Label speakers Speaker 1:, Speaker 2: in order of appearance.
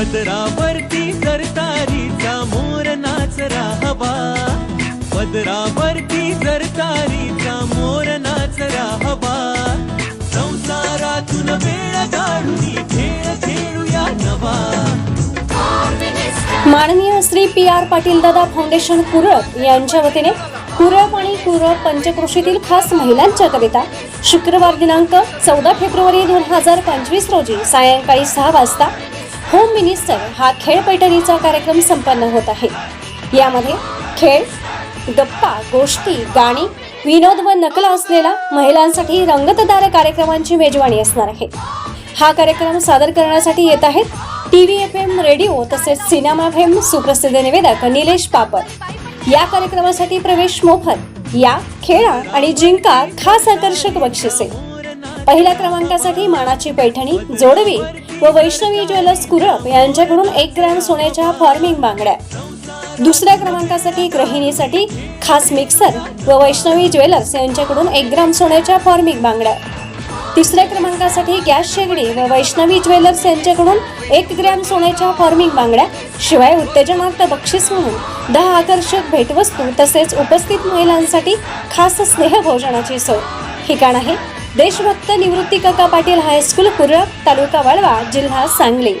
Speaker 1: पदरावरती सरतारीचा मोर नाच हवा पदरावरती सरतारीचा मोर नाच हवा संसारातून वेळ काढून खेळ खेळूया नवा.
Speaker 2: माननीय श्री पी आर पाटील दादा फाउंडेशन कुरप यांच्या वतीने कुरप आणि कुरप पंचकृषीतील खास महिलांच्या करिता शुक्रवार दिनांक चौदा फेब्रुवारी दोन हजार पंचवीस रोजी सायंकाळी सहा वाजता होम मिनिस्टर हा खेळ पैठणीचा कार्यक्रम संपन्न होत आहे. यामध्ये खेळ गप्पा गोष्टी गाणी विनोद व नकला असलेला महिलांसाठी रंगतदार कार्यक्रमांची मेजवानी असणार आहे. हा कार्यक्रम सादर करण्यासाठी येत आहेत T V F M radio तसेच सिनेमा फेम सुप्रसिद्ध निवेदक निलेश पापड. या कार्यक्रमासाठी प्रवेश मोफत या खेळा आणि जिंका खास आकर्षक बक्षिसे. पहिल्या क्रमांकासाठी मानाची पैठणी जोडवी व वैष्णवी ज्वेलर्स कुरप यांच्याकडून एक ग्रॅम सोन्याच्या फॉर्मिंग बांगड्या. दुसऱ्या क्रमांकासाठी गृहिणीसाठी खास मिक्सर व वैष्णवी ज्वेलर्स यांच्याकडून एक ग्राम सोन्याच्या फॉर्मिंग बांगड्या. तिसऱ्या क्रमांकासाठी गॅस शेगडी व वैष्णवी ज्वेलर्स यांच्याकडून एक ग्रॅम सोन्याच्या फॉर्मिंग बांगड्या. शिवाय उत्तेजनार्थ बक्षीस म्हणून दहा आकर्षक भेटवस्तू तसेच उपस्थित महिलांसाठी खास स्नेहभोजनाची सोय. ठिकाण आहे. देशभक्त निवृत्ती काका पाटील हायस्कूल कुरळ तालुका वाळवा जिल्हा सांगली.